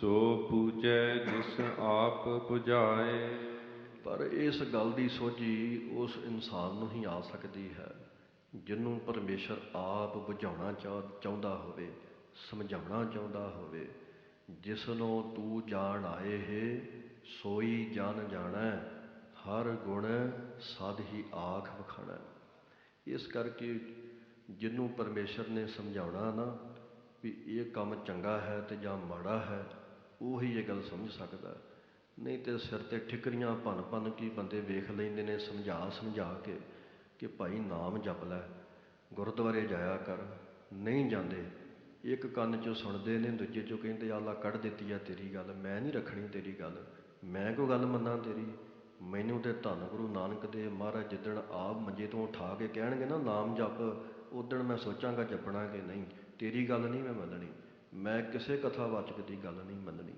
ਸੋ ਪੂਜੈ ਜਿਸ ਆਪ 부ਝਾਏ ਪਰ ਇਸ ਗੱਲ ਦੀ ਸੋਝੀ ਉਸ ਇਨਸਾਨ ਨੂੰ ਹੀ ਆ ਸਕਦੀ ਹੈ ਜਿਹਨੂੰ ਪਰਮੇਸ਼ਰ ਆਪ ਬੁਝਾਉਣਾ ਚਾਹ- ਚਾਹੁੰਦਾ ਹੋਵੇ, ਸਮਝਾਉਣਾ ਚਾਹੁੰਦਾ ਹੋਵੇ। ਜਿਸ ਨੂੰ ਤੂੰ ਜਾਣ ਆਏ ਹੈ, ਸੋਈ ਜਨ ਜਾਣੈ, ਹਰ ਗੁਣ ਸਦ ਹੀ ਆਖ ਵਖਾਣੈ। ਇਸ ਕਰਕੇ ਜਿਹਨੂੰ ਪਰਮੇਸ਼ਰ ਨੇ ਸਮਝਾਉਣਾ ਨਾ, ਵੀ ਇਹ ਕੰਮ ਚੰਗਾ ਹੈ ਤੇ ਜਾਂ ਮਾੜਾ ਹੈ ਉਹੀ ਇਹ ਗੱਲ ਸਮਝ ਸਕਦਾ। ਨਹੀਂ ਤਾਂ ਸਿਰ ਤੇ ਠਿਕਰੀਆਂ ਭੰਨ ਭੰਨ ਕੀ ਬੰਦੇ ਵੇਖ ਲੈਂਦੇ ਨੇ, ਸਮਝਾ ਸਮਝਾ ਕੇ ਕਿ ਭਾਈ ਨਾਮ ਜਪ ਲੈ, ਗੁਰਦੁਆਰੇ ਜਾਇਆ ਕਰ, ਨਹੀਂ ਜਾਂਦੇ। ਇੱਕ ਕੰਨ ਚੋਂ ਸੁਣਦੇ ਨੇ, ਦੂਜੇ ਚੋਂ ਕਹਿੰਦੇ ਆਲਾ ਕੱਢ ਦਿੱਤੀ ਆ ਤੇਰੀ ਗੱਲ, ਮੈਂ ਨਹੀਂ ਰੱਖਣੀ ਤੇਰੀ ਗੱਲ, ਮੈਂ ਕੋਈ ਗੱਲ ਮੰਨਾਂ ਤੇਰੀ? ਮੈਨੂੰ ਤੇ ਧੰਨ ਗੁਰੂ ਨਾਨਕ ਦੇਵ ਮਹਾਰਾਜ ਜਿੱਦਣ ਆਪ ਮੰਜੇ ਤੋਂ ਉਠਾ ਕੇ ਕਹਿਣਗੇ ਨਾ, ਨਾਮ ਜਪ ਉਦਣ ਮੈਂ ਸੋਚਾਂਗਾ ਜਪਣਾ ਕਿ ਨਹੀਂ, ਤੇਰੀ ਗੱਲ ਨਹੀਂ ਮੈਂ ਮੰਨਣੀ। ਮੈਂ ਕਿਸੇ ਕਥਾਵਾਚਕ ਦੀ ਗੱਲ ਨਹੀਂ ਮੰਨਣੀ।